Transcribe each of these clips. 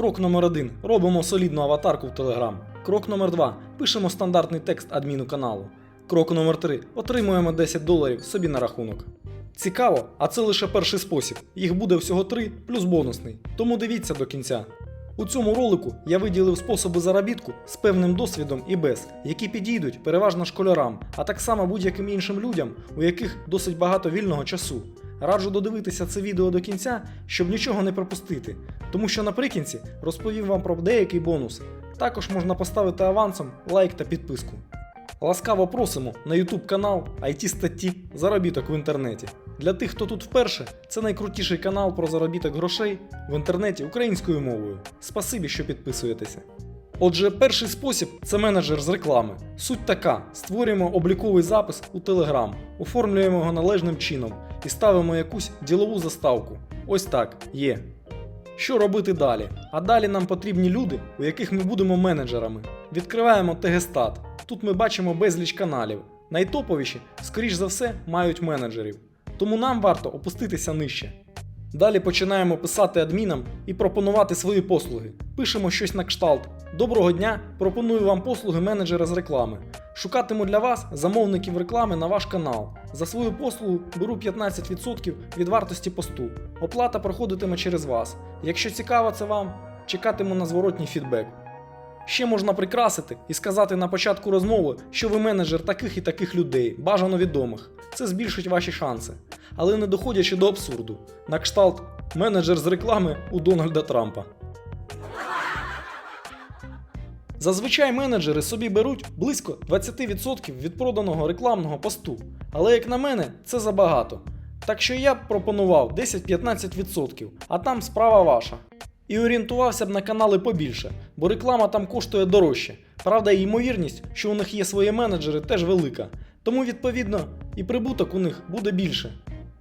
Крок номер 1 робимо солідну аватарку в Telegram. Крок номер 2 пишемо стандартний текст адміну каналу. Крок номер 3 отримуємо 10 доларів собі на рахунок. Цікаво, а це лише перший спосіб. Їх буде всього 3 плюс бонусний. Тому дивіться до кінця. У цьому ролику я виділив способи заробітку з певним досвідом і без, які підійдуть переважно школярам, а так само будь-яким іншим людям, у яких досить багато вільного часу. Раджу додивитися це відео до кінця, щоб нічого не пропустити, тому що наприкінці розповім вам про деякий бонус. Також можна поставити авансом лайк та підписку. Ласкаво просимо на YouTube канал IT статті Заробіток в інтернеті. Для тих, хто тут вперше, це найкрутіший канал про заробіток грошей в інтернеті українською мовою. Спасибі, що підписуєтеся. Отже, перший спосіб це менеджер з реклами. Суть така: створюємо обліковий запис у Telegram, оформлюємо його належним чином і ставимо якусь ділову заставку. Ось так, є. Що робити далі? А далі нам потрібні люди, у яких ми будемо менеджерами. Відкриваємо Тегестат. Тут ми бачимо безліч каналів. Найтоповіші, скоріш за все, мають менеджерів. Тому нам варто опуститися нижче. Далі починаємо писати адмінам і пропонувати свої послуги. Пишемо щось на кшталт. Доброго дня! Пропоную вам послуги менеджера з реклами. Шукатиму для вас замовників реклами на ваш канал. За свою послугу беру 15% від вартості посту. Оплата проходитиме через вас. Якщо цікаво це вам, чекатиму на зворотній фідбек. Ще можна прикрасити і сказати на початку розмови, що ви менеджер таких і таких людей, бажано відомих. Це збільшить ваші шанси. Але не доходячи до абсурду. На кшталт менеджер з реклами у Дональда Трампа. Зазвичай менеджери собі беруть близько 20% від проданого рекламного посту. Але як на мене, це забагато. Так що я б пропонував 10-15%, а там справа ваша. І орієнтувався б на канали побільше, бо реклама там коштує дорожче. Правда, і ймовірність, що у них є свої менеджери, теж велика. Тому, відповідно, і прибуток у них буде більше.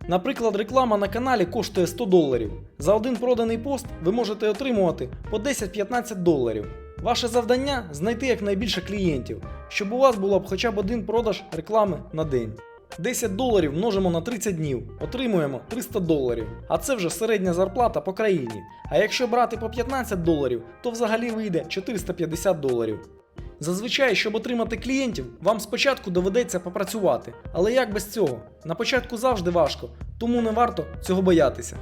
Наприклад, реклама на каналі коштує 100 доларів. За один проданий пост ви можете отримувати по 10-15 доларів. Ваше завдання знайти якнайбільше клієнтів, щоб у вас було б хоча б один продаж реклами на день. 10 доларів множимо на 30 днів, отримуємо 300 доларів. А це вже середня зарплата по країні. А якщо брати по 15 доларів, то взагалі вийде 450 доларів. Зазвичай, щоб отримати клієнтів, вам спочатку доведеться попрацювати. Але як без цього? На початку завжди важко, тому не варто цього боятися.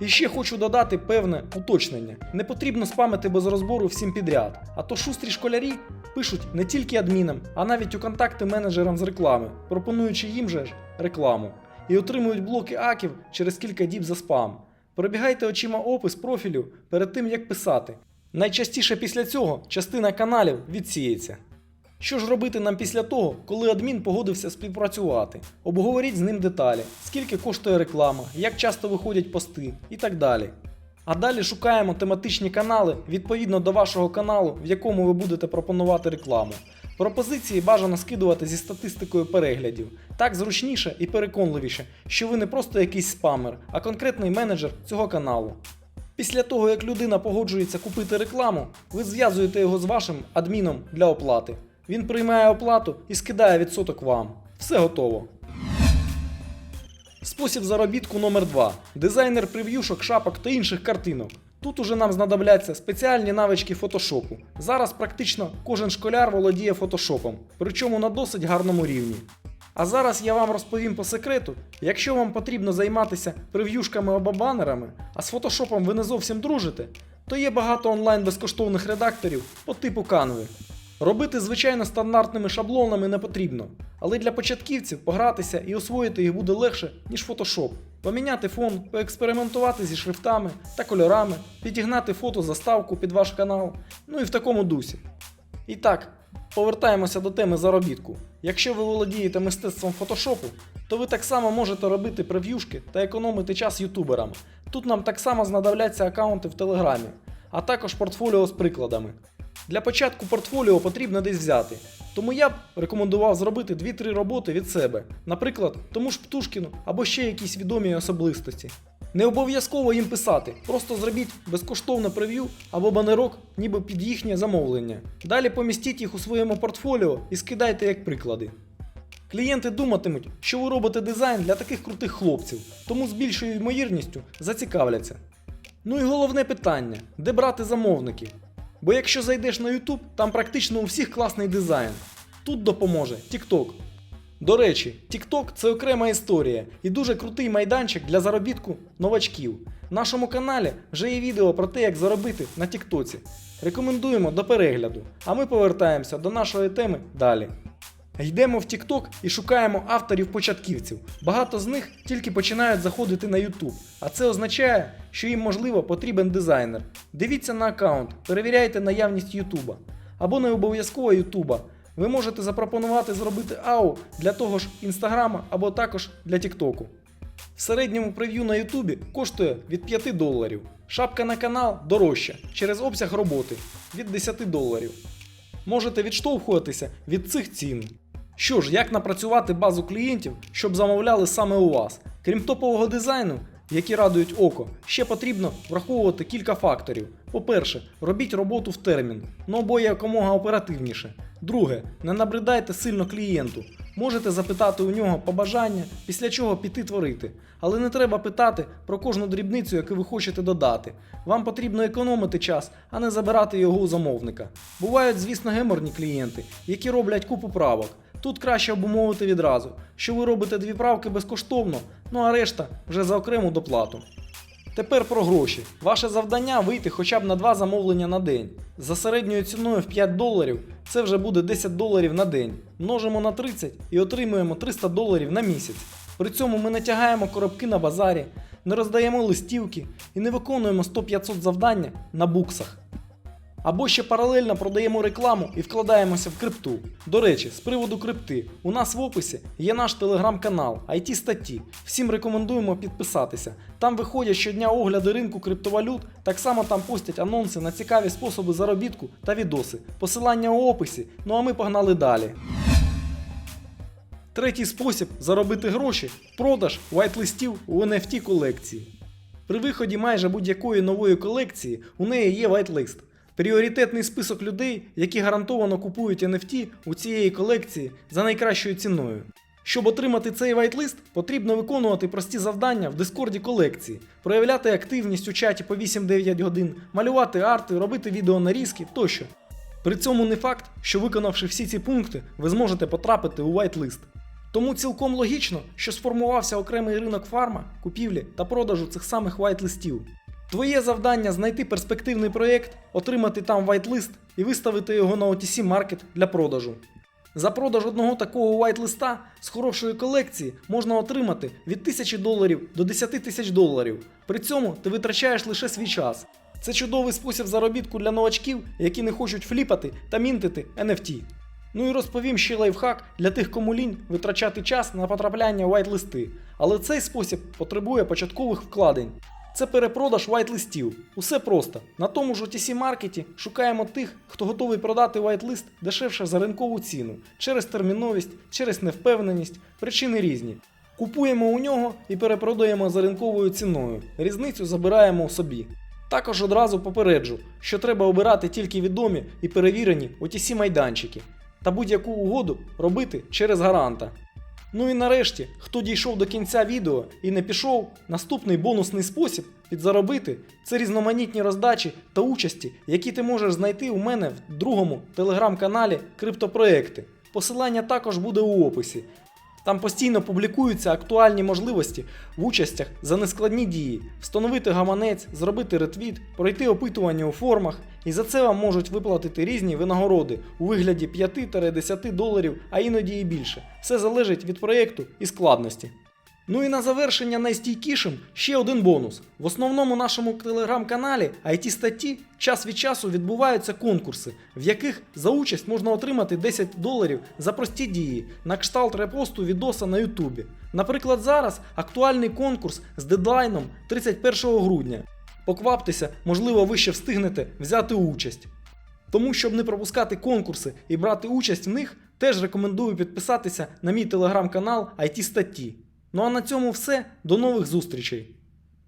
І ще хочу додати певне уточнення: не потрібно спамити без розбору всім підряд, а то шустрі школярі пишуть не тільки адмінам, а навіть у контакти менеджерам з реклами, пропонуючи їм же ж рекламу, і отримують блоки аків через кілька діб за спам. Пробігайте очима опис профілю перед тим як писати. Найчастіше після цього частина каналів відсіється. Що ж робити нам після того, коли адмін погодився співпрацювати? Обговоріть з ним деталі, скільки коштує реклама, як часто виходять пости і так далі. А далі шукаємо тематичні канали відповідно до вашого каналу, в якому ви будете пропонувати рекламу. Пропозиції бажано скидувати зі статистикою переглядів. Так зручніше і переконливіше, що ви не просто якийсь спамер, а конкретний менеджер цього каналу. Після того, як людина погоджується купити рекламу, ви зв'язуєте його з вашим адміном для оплати. Він приймає оплату і скидає відсоток вам. Все готово. Спосіб заробітку номер 2 Дизайнер прев'юшок, шапок та інших картинок. Тут уже нам знадобляться спеціальні навички фотошопу. Зараз практично кожен школяр володіє фотошопом, причому на досить гарному рівні. А зараз я вам розповім по секрету, якщо вам потрібно займатися прев'юшками або банерами, а з фотошопом ви не зовсім дружите, то є багато онлайн безкоштовних редакторів по типу Canva. Робити звичайно стандартними шаблонами не потрібно, але для початківців погратися і освоїти їх буде легше, ніж Photoshop. Поміняти фон, поекспериментувати зі шрифтами та кольорами, підігнати фото заставку під ваш канал, ну і в такому дусі. І так, повертаємося до теми заробітку. Якщо ви володієте мистецтвом фотошопу, то ви так само можете робити прев'юшки та економити час ютуберам. Тут нам так само знадобляться аккаунти в Телеграмі, а також портфоліо з прикладами. Для початку портфоліо потрібно десь взяти. Тому я б рекомендував зробити 2-3 роботи від себе, наприклад, тому ж Птушкіну або ще якісь відомі особистості. Не обов'язково їм писати, просто зробіть безкоштовне прев'ю або банерок, ніби під їхнє замовлення. Далі помістіть їх у своєму портфоліо і скидайте як приклади. Клієнти думатимуть, що ви робите дизайн для таких крутих хлопців, тому з більшою ймовірністю зацікавляться. Ну і головне питання: де брати замовників? Бо якщо зайдеш на YouTube, там практично у всіх класний дизайн. Тут допоможе TikTok. До речі, TikTok – це окрема історія і дуже крутий майданчик для заробітку новачків. В нашому каналі вже є відео про те, як заробити на Тіктоці. Рекомендуємо до перегляду. А ми повертаємося до нашої теми далі. Йдемо в TikTok і шукаємо авторів-початківців. Багато з них тільки починають заходити на YouTube, а це означає, що їм можливо потрібен дизайнер. Дивіться на аккаунт, перевіряйте наявність YouTube. Або не обов'язково YouTube. Ви можете запропонувати зробити АУ для того ж Інстаграма або також для Тіктоку. В середньому прев'ю на Ютубі коштує від 5 доларів. Шапка на канал дорожча через обсяг роботи від 10 доларів. Можете відштовхуватися від цих цін. Що ж, як напрацювати базу клієнтів, щоб замовляли саме у вас? Крім топового дизайну, які радують око, ще потрібно враховувати кілька факторів. По-перше, робіть роботу в термін, ну або якомога оперативніше. Друге, не набридайте сильно клієнту. Можете запитати у нього побажання, після чого піти творити. Але не треба питати про кожну дрібницю, яку ви хочете додати. Вам потрібно економити час, а не забирати його у замовника. Бувають, звісно, геморні клієнти, які роблять купу правок. Тут краще обумовити відразу, що ви робите дві правки безкоштовно, ну а решта вже за окрему доплату. Тепер про гроші. Ваше завдання вийти хоча б на два замовлення на день. За середньою ціною в 5 доларів це вже буде 10 доларів на день. Множимо на 30 і отримуємо 300 доларів на місяць. При цьому ми не тягаємо коробки на базарі, не роздаємо листівки і не виконуємо 100-500 завдання на буксах. Або ще паралельно продаємо рекламу і вкладаємося в крипту. До речі, з приводу крипти, у нас в описі є наш телеграм-канал IT статті. Всім рекомендуємо підписатися. Там виходять щодня огляди ринку криптовалют, так само там постять анонси на цікаві способи заробітку та відоси. Посилання у описі. Ну а ми погнали далі. Третій спосіб заробити гроші продаж вайт-листів у NFT колекції. При виході майже будь-якої нової колекції у неї є вайт-лист. Пріоритетний список людей, які гарантовано купують NFT у цієї колекції за найкращою ціною. Щоб отримати цей вайт-лист, потрібно виконувати прості завдання в дискорді колекції, проявляти активність у чаті по 8-9 годин, малювати арти, робити відеонарізки тощо. При цьому не факт, що виконавши всі ці пункти, ви зможете потрапити у вайт-лист. Тому цілком логічно, що сформувався окремий ринок фарма, купівлі та продажу цих самих вайт-листів. Твоє завдання знайти перспективний проєкт, отримати там вайт-лист і виставити його на OTC Market для продажу. За продаж одного такого вайт-листа з хорошої колекції можна отримати від 1000 доларів до 10 тисяч доларів. При цьому ти витрачаєш лише свій час. Це чудовий спосіб заробітку для новачків, які не хочуть фліпати та мінтити NFT. Ну і розповім ще лайфхак для тих, кому лінь витрачати час на потрапляння вайт-листи. Але цей спосіб потребує початкових вкладень. Це перепродаж вайт-листів. Усе просто. На тому ж OTC маркеті шукаємо тих, хто готовий продати вайт-лист дешевше за ринкову ціну, через терміновість, через невпевненість, причини різні. Купуємо у нього і перепродаємо за ринковою ціною. Різницю забираємо собі. Також одразу попереджу, що треба обирати тільки відомі і перевірені OTC майданчики та будь-яку угоду робити через гаранта. Ну і нарешті, хто дійшов до кінця відео і не пішов, наступний бонусний спосіб підзаробити це різноманітні роздачі та участі, які ти можеш знайти у мене в другому телеграм-каналі Криптопроекти. Посилання також буде у описі. Там постійно публікуються актуальні можливості в участях за нескладні дії, встановити гаманець, зробити ретвіт, пройти опитування у формах, і за це вам можуть виплатити різні винагороди у вигляді 5-10 доларів, а іноді і більше. Все залежить від проєкту і складності. Ну і на завершення найстійкішим ще один бонус. В основному нашому телеграм-каналі IT статті час від часу відбуваються конкурси, в яких за участь можна отримати 10 доларів за прості дії на кшталт репосту відоса на Ютубі. Наприклад, зараз актуальний конкурс з дедлайном 31 грудня. Покваптеся, можливо, ви ще встигнете взяти участь. Тому, щоб не пропускати конкурси і брати участь в них, теж рекомендую підписатися на мій телеграм-канал IT статті. Ну а на цьому все. До нових зустрічей!